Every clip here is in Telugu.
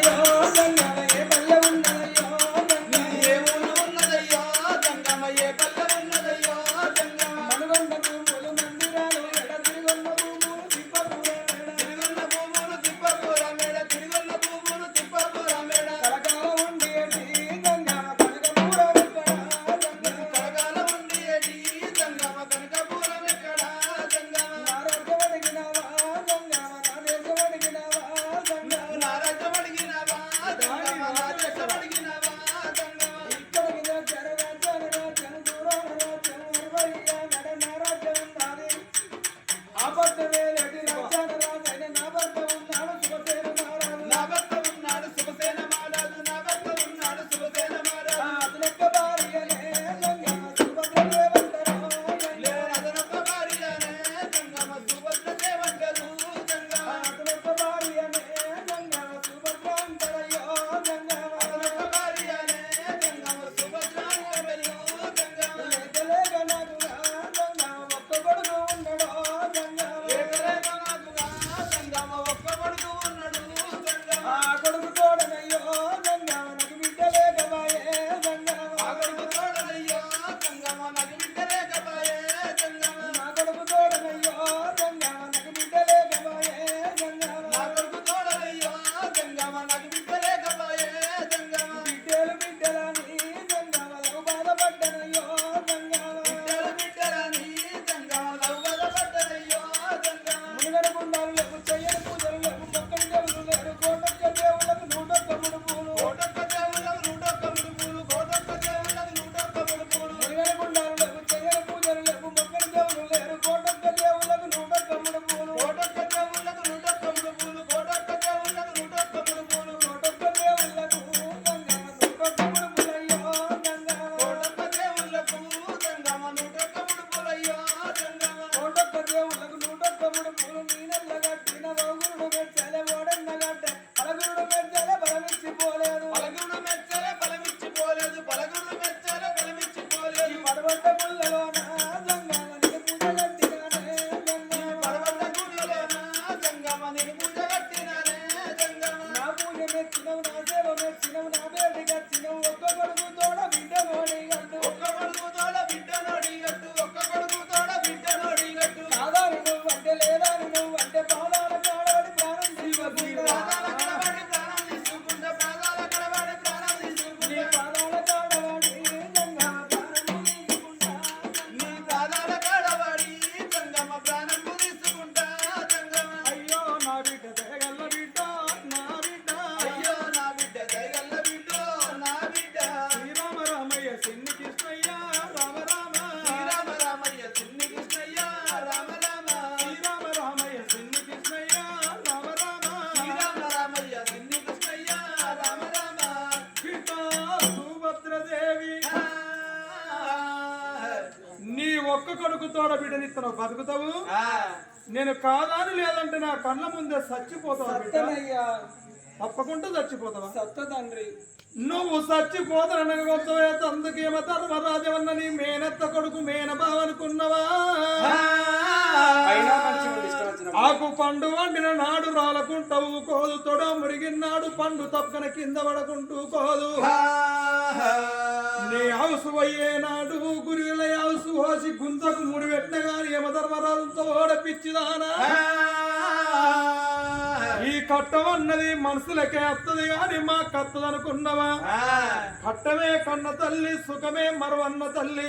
안녕하세요. బతుకుతావు? నేను కాదాను లేదంటే నా కళ్ళ ముందే చచ్చిపోతావు తప్పకుండా చచ్చిపోతావా? సత్త తండ్రి నువ్వు చచ్చిపోతానగొచ్చవే తందుకేమ ధర్మరాజవన్న నీ మేనత్త కొడుకు మేనబావనుకున్నవా? ఆకు పండు వండిన నాడు రాలకుంటవు కోదు తొడ మురిగినాడు పండు తప్పన కింద పడకుంటూ కోదు. నీ హౌసు పోయే నాడు గురిల హౌసు పోసి గుంతకు ముడి పెట్టగాని యమధర్మరాజుతో ఓడపిచ్చిదానా? కట్టమన్నది మనసులకే వస్తుంది కానీ మా కత్తదనుకున్నావా? కట్టమే కన్న తల్లి సుఖమే మరవన్న తల్లి.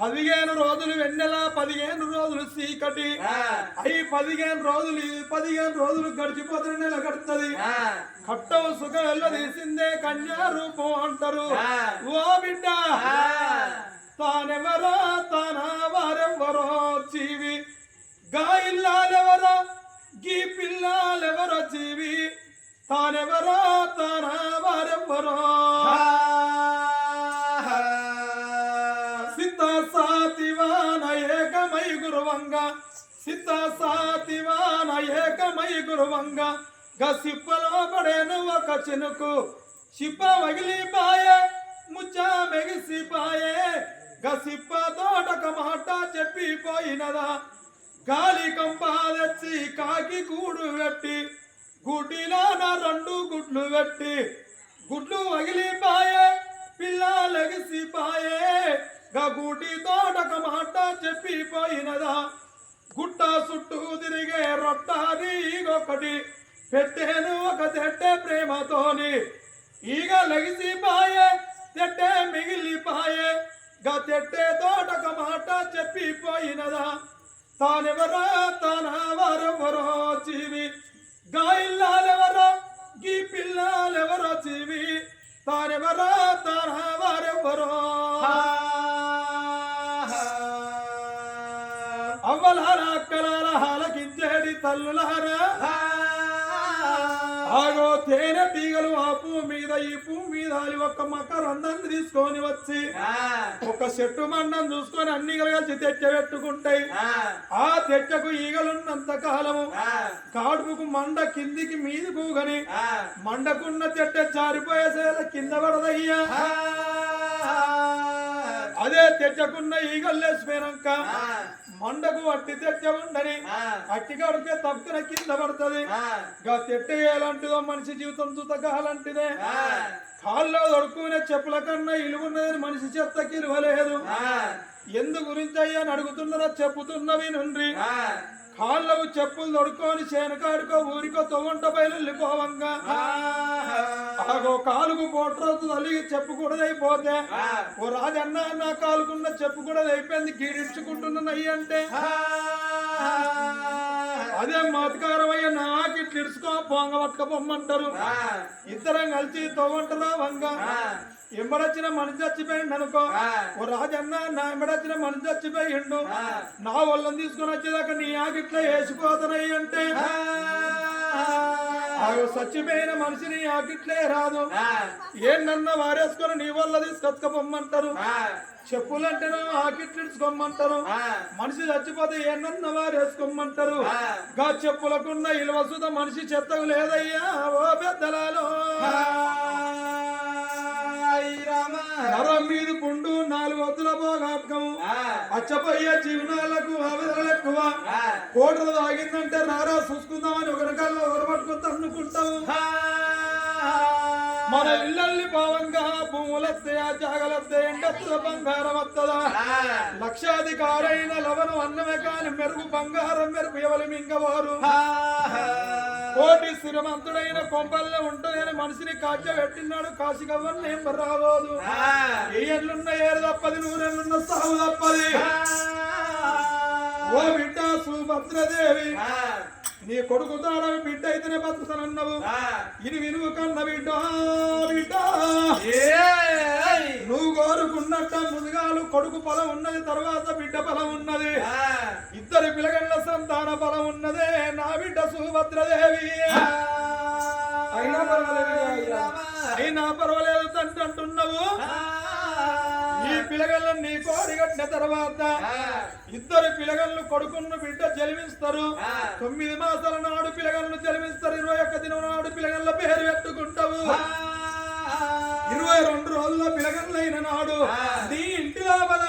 పదిహేను రోజులు వెన్నెల పదిహేను రోజులు చీకటి. అవి పదిహేను రోజులు పదిహేను రోజులు గడిచిపోతున్న నెల కడుతుంది కట్టవ సుఖం వెళ్ళ తీసిందే కన్యా రూపం అంటారు ఓ బిడ్డ. తానెవరో తన వారెవరో జీవి. గాయిల్లాలెవరో గీ పిల్లలెవరో జీవి తానెవరో తన వారెవరో సిద్ధ సాతివాన ఏకమై గురువంగా సిద్ధ సాతివాన ఏకమై గురువంగా గసిప్పలో పడేను ఒక చినుకు ಶಿಪ್ಪ ಮಗಿಲಿಪಾಯೆ ಮುಚ್ಚ ಮೆಗಿಸಿಪಾಯೆ ಗಸಿಪ್ಪ ತೋಟಕ ಮಾಟ ಚೆಪ್ಪಿಪೋಯಿನದ గాలి కంపాదచ్చి కాకి గూడు పెట్టి గుడ్డిలాన రెండు గుడ్లు పెట్టి గుడ్లు పగిలిపాయే పిల్లలగిసిపాయే గూటి తోటక మాట చెప్పిపోయినదా. గుట్ట చుట్టూ తిరిగే రొట్టాది ఒకటి పెట్టేను ఒక తెట్టే ప్రేమతోని. ఈగ లగిసిపాయే తెట్టే మిగిలిపాయే గ తెట్టే తోటక మాట చెప్పిపోయినదా. తానెవరో? తానవరెవరో జీవి? గాయిల్లాలెవరో? గీ పిల్లలెవరో జీవి? తానెవరో? తానవరెవరో? అవ్వలారా అక్కలారా హాలకించేడి తల్లులారా? ఆగో తేనె తీగలు ఆ పువ్వు మీద ఈ పువ్వు మీద ఒక మకరందం తీసుకొని వచ్చి ఒక చెట్టు మండం చూసుకొని అన్ని కలిసి తెచ్చ పెట్టుకుంటాయి ఆ. తెచ్చకు ఈగలున్నంత కాలము కాడుపుకు మండ కిందికి మీదకు గని మండకున్న చెట్ట జారిపోయేసేలా కింద పడదయ్యా. అదే తెచ్చకున్న ఈగల్లేసిపోయినాక మండకు అట్టి తెచ్చ ఉండని అట్టి కడితే తప్పున కింద పడుతుంది. గా తెట్ట ఎలాంటిదో మనిషి జీవితం చూతకాలంటిదే కాల్లో దొడుకునే చెప్పుల కన్నా ఇలువున్నదని మనిషి చెత్తకి ఇలువలేదు ఎందు గురించి అయ్యా అని అడుగుతున్నారో చెప్పుతున్నవి నుండి కాళ్ళకు చెప్పులు దొడుకొని చేనకాడుకో ఊరికో తొవంట బయలు వెళ్ళిపోవంగా. ఆగో కాలుకు పోట్రోతు తల్లి చెప్పు కూడా అయిపోతే ఓ రాజన్న నా కాలుకున్న చెప్పు కూడా అయిపోయింది గీడించుకుంటున్న అయ్యి అంటే. అదే మతకారం అయ్యా నాకు ఇట్లా ఇడుచుకో పొంగ పట్టుకపోమ్మంటారు ఇద్దరం కలిసి తొవంటరా వంగ? ఎంబడొచ్చిన మనిషి చచ్చిపోయిండు అనుకో ఓ రాజన్న నా ఎంబడొచ్చిన మనిషి చచ్చిపోయిండు. నా వాళ్ళని తీసుకొని వచ్చేదాకా నీ ఆకిట్లా వేసిపోతానయ్యి అంటే. ఆ చచ్చిపోయిన మనిషిని ఆకిట్లే రాదు. ఏంటన్నా వారేసుకొని నీ వల్ల తీసుకొచ్చుకోమంటారు చెప్పులంటేనో ఆకిట్లు ఇచ్చుకోమంటారు మనిషి చచ్చిపోతే ఏంటన్నా వారేసుకోమంటారు గా చెప్పులకున్న ఇలువ సుత మనిషి చెత్తకు లేదయ్యా ఓ పెద్దలలో. నరం మీద పుండు నాలుగు వద్దుల పోగాటకము అచ్చపోయే జీవనాలకు ఆవేదనలు ఎక్కువ. కోటలు తాగిందంటే రారా చూసుకుందామని ఒకరి మన ఇళ్ళల్ని పావంగా భూములత్తే ఆ జాగలత్తే ఎండెత్తుల బంగారం వత్తదా లక్షాధికారైన లవను అన్నమే కాని మెరుగు బంగారం మెరుగు ఎవరు మింగవారు కోటి స్థిరమంతుడైన కొంపల్లే ఉంటుందని మనిషిని కాచ పెట్టినాడు కాశికవ్వని ఏం రాబోదు ఏళ్ళున్న ఏరు తప్పది నూనెలున్న సాగు తప్పది? ఓ బిడ్డ సుభద్రదేవి. నీ కొడుకు తాడ బిడ్డ అయితేనే బతుకుతానన్నావు ఇది వినువు కన్న బిడ్డ బిడ్డ. నువ్వు కోరుకున్నట్ట ముదుగాలు కొడుకు పొలం ఉన్నది తర్వాత బిడ్డ పొలం ఉన్నది. ఇద్దరు పిలగళ్ళ సంతాన బలం ఉన్నదే నా బిడ్డ సుభద్రదేవి. అయినా పర్వాలేదు అయినా పర్వాలేదు తండ్రి అంటున్నావు. ఈ పిలగళ్ళని నీ కోడి కట్టిన తర్వాత ఇద్దరు పిలగళ్ళు కొడుకున్న బిడ్డ జలిమిస్తారు. తొమ్మిది మాసాల నాడు పిలగలను జలిమిస్తారు. ఇరవై ఒక్క దినం నాడు పిలగళ్ళ పేరు పెట్టుకుంటావు ఇరవై రెండు రోజుల పిలగళ్ళైన నాడు నీ ఇంటి లోపల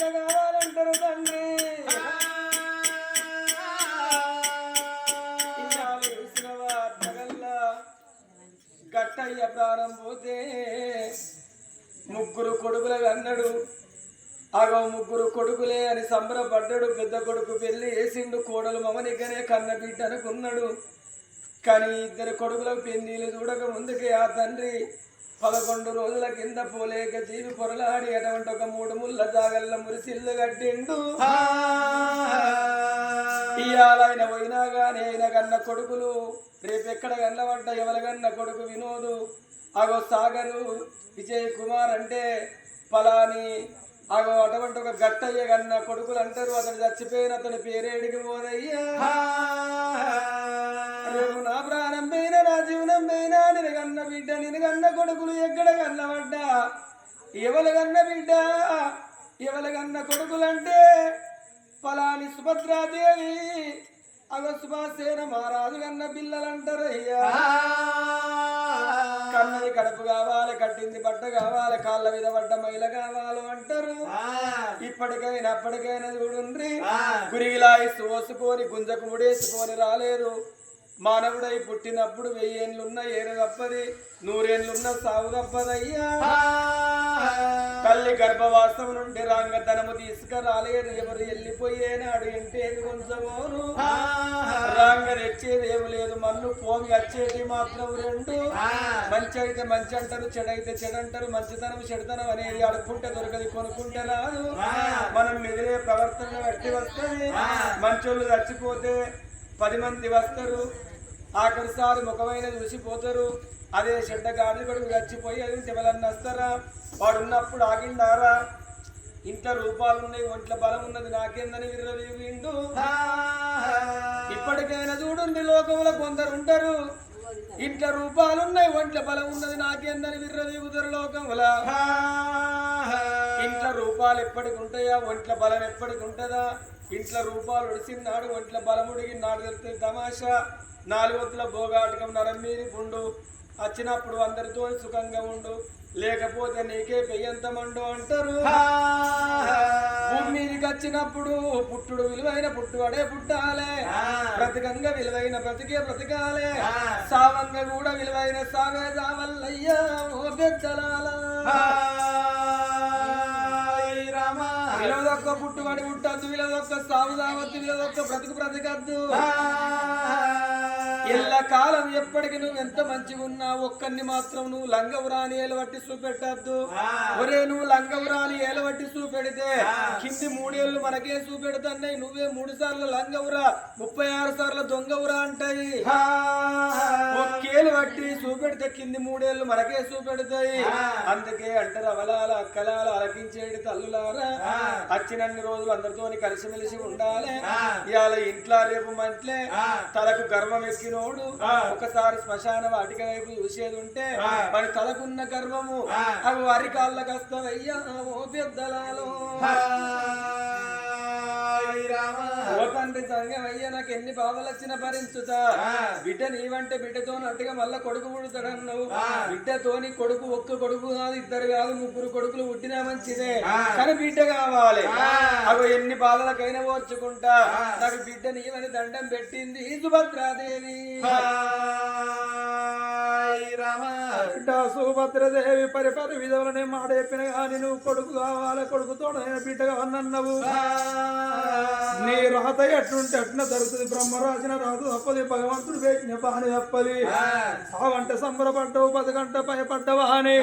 విడవట్టమైన కావాలంటారు తండ్రి. గట్టయ్య ప్రాణం పోతే ముగ్గురు కొడుకులు అన్నాడు. అగో ముగ్గురు కొడుకులే అని సంబరపడ్డాడు. పెద్ద కొడుకు పెళ్ళి వేసిండు కోడలు మమనికనే కన్న బిడ్డ అనుకున్నాడు. కానీ ఇద్దరు కొడుకులకు పెళ్ళిళ్ళు చూడక ముందుకే ఆ తండ్రి పదకొండు రోజుల కింద పోలేక జీవి పొరలాడి అటువంటి ఒక మూడు ముళ్ళ జాగల్ల మురిసిల్లు కట్టిండు. ఇయాలైన పోయినా గాని ఆయన కన్న కొడుకులు రేపెక్కడ కన్నబడ్డ ఎవరికన్న కొడుకు వినోదు. అగో సాగరు విజయ్ కుమార్ అంటే పలాని అటువంటి ఒక గట్టయ్య కన్న కొడుకులు అంటారు అతను చచ్చిపోయిన అతని పేరేడికి పోదయ్యా రేపు నా ప్రాణం నా జీవనం పోయినా నేను కన్న బిడ్డ నేను కన్న కొడుకులు ఎక్కడ కన్నబడ్డా? ఎవరు కన్న బిడ్డ? ఎవరు కన్న కొడుకులంటే ఫలాని సుభద్రాదేవి అగో సుభాసేన మహారాజు కన్న పిల్లలంటారయ్యా. కన్నది కడుపు కావాలి కట్టింది బట్ట కావాలి కాళ్ళ మీద పడ్డ మైల కావాలి అంటారు. ఇప్పటికైనా అప్పటికైనా చూడుండ్రి. గురిగిలాయిస్తూ ఓసుకొని గుంజకు ముడేసుకొని రాలేరు. మానవుడై పుట్టినప్పుడు వెయ్యేళ్ళున్న ఏడు తప్పది నూరేళ్ళున్న సాగు తప్పదయ్యా. తల్లి గర్భవాసం నుండి రాంగతనము తీసుకురాలేదు. ఎవరు వెళ్ళిపోయేనాడు ఇంటేది ఉంచబోను రాంగ తెచ్చేది ఏమి లేదు. మన్ను పోమి వచ్చేది మాత్రం రెండు. మంచి అయితే మంచి అంటారు చెడైతే చెడంటారు. మంచితనం చెడుతనం అనేది అడుక్కుంటే దొరకది కొనుక్కుంటే రాదు. మనం ఎదిరే ప్రవర్తన బట్టి వస్తుంది. మంచోళ్ళు చచ్చిపోతే పది మంది వస్తారు. ఆఖరిసారి ముఖమైన చూసిపోతారు అదే చెడ్డ గాడి కొడుకు చచ్చిపోయి అది ఎవరన్నా వస్తారా వాడు ఉన్నప్పుడు ఆగిండారా? ఇంత రూపాలు ఉన్నాయి ఒంట్ల బలం ఉన్నది నాకేందని విర్రవీగిండు ఇప్పటికైనా చూడండి లోకంలో కొందరు ఉంటారు. ఇంట్లో రూపాలున్నాయి ఒంట్ల బలం ఉన్నది నాకేందని విర్రవీగుతారు లోకంలో ఇంట్లో రూపాలు ఎప్పటికి ఉంటాయా ఒంట్ల బలం ఎప్పటికి ఉంటుందా? ఇంట్లో రూపాలు ఉడిసినాడు ఒంట్ల బలం ఉడిగినాడు తెలుస్తుంది తమాషా. నాలుగొత్తుల భోగాటకం నరం మీది పుండు వచ్చినప్పుడు అందరితో సుఖంగా ఉండు. లేకపోతే నీకే పెయ్యంతమండు అంటారు. మీదకి వచ్చినప్పుడు పుట్టుడు విలువైన పుట్టువాడే పుట్టాలే. బ్రతకంగా విలువైన బ్రతికే బ్రతకాలే. సావంగా కూడా విలువైన సాగే సావల్లయ్యా ఓ పెద్దలాలా. విలదొక్క పుట్టుబడి పుట్టద్దు విలదొక్క సాగు సావద్దు విలదొక్క బ్రతుకు బ్రతకద్దు. ఎల్ల కాలం ఎప్పటికి నువ్వు ఎంత మంచిగా ఉన్నా ఒక్కరిని మాత్రం నువ్వు లంగవురాని ఏలవట్టి చూపెట్టద్దు. ఒరే నువ్వు లంగవురాని ఏలవట్టి చూపెడితే కింది మూడేళ్ళు మనకే చూపెడుతున్నాయి. నువ్వే మూడు సార్లు లంగవురా ముప్పై ఆరు సార్లు దొంగవురా అంటాయి. ఒక్కేలు బట్టి చూపెడితే కింది మూడేళ్ళు మనకే చూపెడతాయి. అందుకే అంటారు అవలాల అక్కలాల అలకించేటి తల్లులారా. వచ్చినన్ని రోజులు అందరితోని కలిసిమెలిసి ఉండాలి. ఇవాళ ఇంట్లో రేపు మంట్లే తలకు గర్వం ఎక్కినోడు ఒకసారి శ్మశాన వాటిక వైపు చూసేది ఉంటే మరి తలకున్న గర్వము. అవి వారి కాళ్ళకి వస్తావయ్యా ఓ పెద్దలాలో. తండ్రి సంగమయ్య నాకు ఎన్ని బాధలు వచ్చిన భరించుతా. బిడ్డ నీవంటే బిడ్డతో అట్టుగా మళ్ళా కొడుకు పుడతాడన్నావు. బిడ్డతోని కొడుకు ఒక్క కొడుకు కాదు ఇద్దరు కాదు ముగ్గురు కొడుకులు పుట్టినా మంచిదే. కానీ బిడ్డ కావాలి. అవి ఎన్ని బాధలకైనా ఓర్చుకుంటా. నాకు బిడ్డ నీవని దండం పెట్టింది సుభద్రాదేవి. సుభద్రదేవి పరిపరి విధవులనే మాట చెప్పిన కానీ నువ్వు కొడుకు కావాలి కొడుకుతో బిడ్డ కావాలన్నావు నీ రాత ఎట్లుంటే అట్న జరుగుతుంది. బ్రహ్మరాజున రాదు తప్పది భగవంతుడు వేసిన బాని తప్పది సావంటే సంబరపడ్డావు బతకంట భయపడ్డవా అని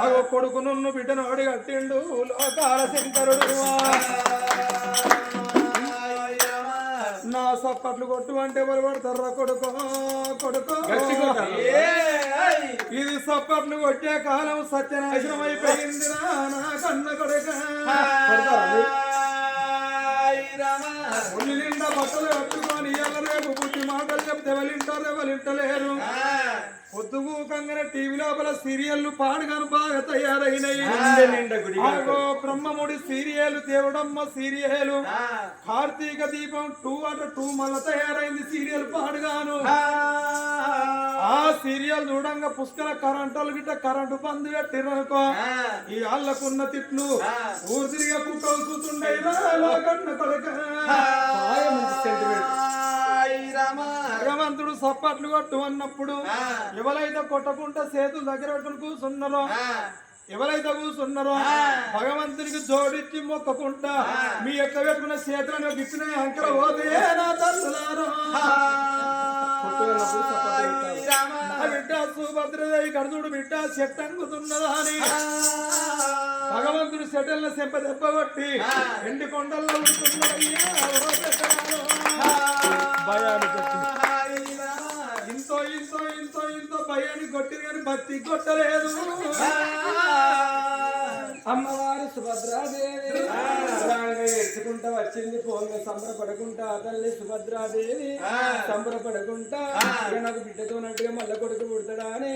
ఆగో కొడుకు నున్ను బిడ్డను అడి కట్టిండు లోకాల శంకరుడు. నా సప్పట్లు కొట్టు అంటే ఎవరు పడతారా కొడుకో కొడుకో? ఇది సప్పట్లు కొట్టే కాలం సత్యనాశనం అయిపోయిందిరా నా కన్న కొడుక. కొడతారా? ఒళ్ళు నిండా బట్టలు కట్టుకొని చెప్తే ఎవరింటారు ఎవరింటలేరు పొద్దుగూకంగానే టీవీ లోపల సీరియల్లు పాడుగాను బాగా తయారైనాయి. Brahmamudi serial Devudamma serial. Karthika Deepam two అట టూ మళ్ళా తయారైంది సీరియల్ పాడుగాను. ఆ. సీరియల్ చూడంగా పుష్కర కరెంటు గిట్ట కరెంటు పందు పెట్టిరనుకో. ఈ ఆళ్ళకున్న తిట్లు ఊరు తిరిగే కుక్కలు కూతుండే కన్న కొడక భగవంతుడు సప్పట్లు కొట్టు అన్నప్పుడు ఎవరైతే కొట్టకుండా చేతులు దగ్గర పెట్టుకుని కూర్చున్నారో ఎవరైతే కూర్చున్నారో భగవంతునికి జోడించి మొక్కకుంటా మీ ఎక్క పెట్టుకున్న చేతులను గిచ్చిన అంకర పోతే నా తల్లులారా. నా బిడ్డ సుభద్రదేవి కడుచుడు బిడ్డ చెట్టంగుతున్నదా అని. భగవంతుడు సెటల్ని సెంప దెబ్బగొట్టి ఎండి కొండల్లో ఉంటున్నాడయ్యా ఓ పెద్దవాడు. ఇంతో ఇంతో ఇంతో ఇంతో భయాన్ని కొట్టిరు కానీ భక్తి కొట్టలేదు. అమ్మవారు సుభద్రాదేవి. ఎత్తుకుంటా వచ్చింది పోంగ సంబరపడకుంటా తల్లి సుభద్రాదేవి. సంబరపడకుంటా నాకు బిడ్డతో నట్టుగా మల్ల కొడుకు పుడతాడా అని.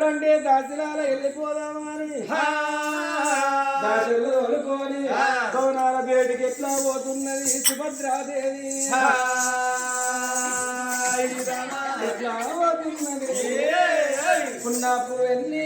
రెండే దాసిలాల వెళ్ళిపోదామా అని. దాసులు భవనాల బయటికి ఎట్లా పోతున్నది సుభద్రాదేవి? ఎట్లా పోతున్నది? పున్నాపు వెళ్ళి